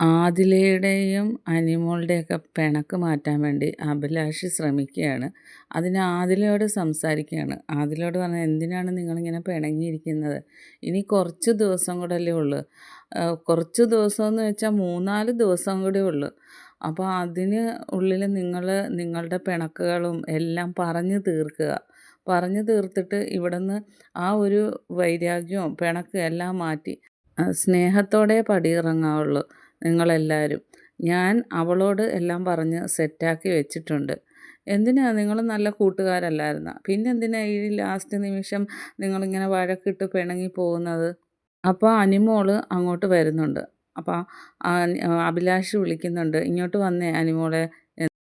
ആദിലയുടെയും അനിമോളുടെയൊക്കെ പിണക്ക് മാറ്റാൻ വേണ്ടി അഭിലാഷ് ശ്രമിക്കുകയാണ്. അതിന് ആദിലയോട് സംസാരിക്കുകയാണ്. ആദിലയോട് പറഞ്ഞാൽ എന്തിനാണ് നിങ്ങളിങ്ങനെ പിണങ്ങിയിരിക്കുന്നത്? ഇനി കുറച്ച് ദിവസം കൂടെ അല്ലേ ഉള്ളൂ കുറച്ച് ദിവസം എന്ന് വെച്ചാൽ മൂന്നാൽ ദിവസം കൂടെ ഉള്ളൂ. അപ്പോൾ അതിന് ഉള്ളിൽ നിങ്ങൾ നിങ്ങളുടെ പിണക്കുകളും എല്ലാം പറഞ്ഞു തീർക്കുക. പറഞ്ഞു തീർത്തിട്ട് ഇവിടുന്ന് ആ ഒരു വൈരാഗ്യവും പിണക്കും എല്ലാം മാറ്റി സ്നേഹത്തോടെ പടിയിറങ്ങാവുള്ളൂ. നിങ്ങളെല്ലാവരും ഞാൻ അവളോട് എല്ലാം പറഞ്ഞ് സെറ്റാക്കി വെച്ചിട്ടുണ്ട്. എന്തിനാ? നിങ്ങൾ നല്ല കൂട്ടുകാരല്ലായിരുന്ന? പിന്നെ എന്തിനാ ഈ ലാസ്റ്റ് നിമിഷം നിങ്ങളിങ്ങനെ വഴക്കിട്ട് പിണങ്ങി പോകുന്നത്? അപ്പോൾ അനിമോൾ അങ്ങോട്ട് വരുന്നുണ്ട്. അപ്പോൾ അഭിലാഷ് വിളിക്കുന്നുണ്ട്. ഇങ്ങോട്ട് വന്നേ അനിമോളെ.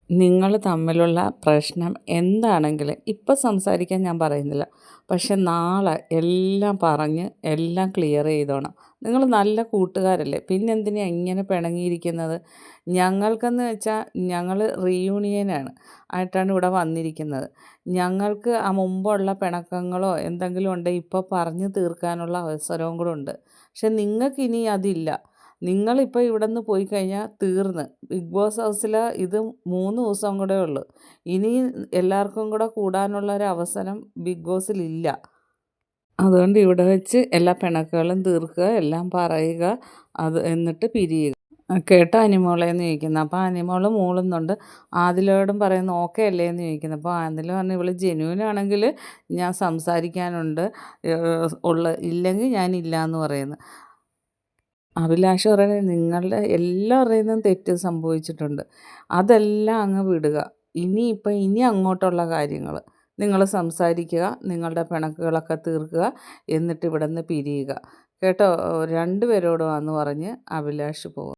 നിങ്ങൾ തമ്മിലുള്ള പ്രശ്നം എന്താണെങ്കിലും ഇപ്പം സംസാരിക്കാൻ ഞാൻ പറയുന്നില്ല. പക്ഷെ നാളെ എല്ലാം പറഞ്ഞ് എല്ലാം ക്ലിയർ ചെയ്തോണം. നിങ്ങൾ നല്ല കൂട്ടുകാരല്ലേ? പിന്നെന്തിനാണ് ഇങ്ങനെ പിണങ്ങിയിരിക്കുന്നത്? ഞങ്ങൾക്കെന്ന് വെച്ചാൽ ഞങ്ങൾ റീയൂണിയനാണ് ആയിട്ടാണ് ഇവിടെ വന്നിരിക്കുന്നത്. ഞങ്ങൾക്ക് ആ മുമ്പുള്ള പിണക്കങ്ങളോ എന്തെങ്കിലും ഉണ്ടെങ്കിൽ ഇപ്പോൾ പറഞ്ഞു തീർക്കാനുള്ള അവസരവും കൂടെ ഉണ്ട്. പക്ഷെ നിങ്ങൾക്കിനി അതില്ല. നിങ്ങളിപ്പോൾ ഇവിടെ നിന്ന് പോയി കഴിഞ്ഞാൽ തീർന്ന്. ബിഗ് ബോസ് ഹൗസിൽ ഇത് മൂന്ന് ദിവസം കൂടെ ഉള്ളൂ. ഇനി എല്ലാവർക്കും കൂടെ കൂടാനുള്ള ഒരു അവസരം ബിഗ് ബോസിലില്ല അതുകൊണ്ട് ഇവിടെ വെച്ച് എല്ലാ പിണക്കുകളും തീർക്കുക എല്ലാം പറയുക അത് എന്നിട്ട് പിരിയുക. കേട്ട അനിമോളെ എന്ന് ചോദിക്കുന്നത് അപ്പോൾ അനിമോൾ മൂളുന്നുണ്ട്. ആദിലോടും പറയുന്നു ഓക്കെ അല്ലേ? എന്ന് ചോദിക്കുന്നത് അപ്പോൾ ആദിൽ പറഞ്ഞു ഇവൾ ജെന്യൂൻ ആണെങ്കിൽ ഞാൻ സംസാരിക്കാനുണ്ട്. ഉള്ള ഇല്ലെങ്കിൽ ഇല്ല എന്ന് പറയുന്നു. അഭിലാഷ് പറയുന്നത് നിങ്ങളുടെ എല്ലാവരുടെയും തെറ്റ് സംഭവിച്ചിട്ടുണ്ട്. അതെല്ലാം അങ്ങ് വിടുക. ഇനി ഇപ്പം ഇനി അങ്ങോട്ടുള്ള കാര്യങ്ങൾ നിങ്ങൾ സംസാരിക്കുക നിങ്ങളുടെ പിണക്കുകളൊക്കെ തീർക്കുക എന്നിട്ട് ഇവിടെ നിന്ന് പിരിയുക. കേട്ടോ? രണ്ടുപേരോടും പറഞ്ഞ് അഭിലാഷ് പോകും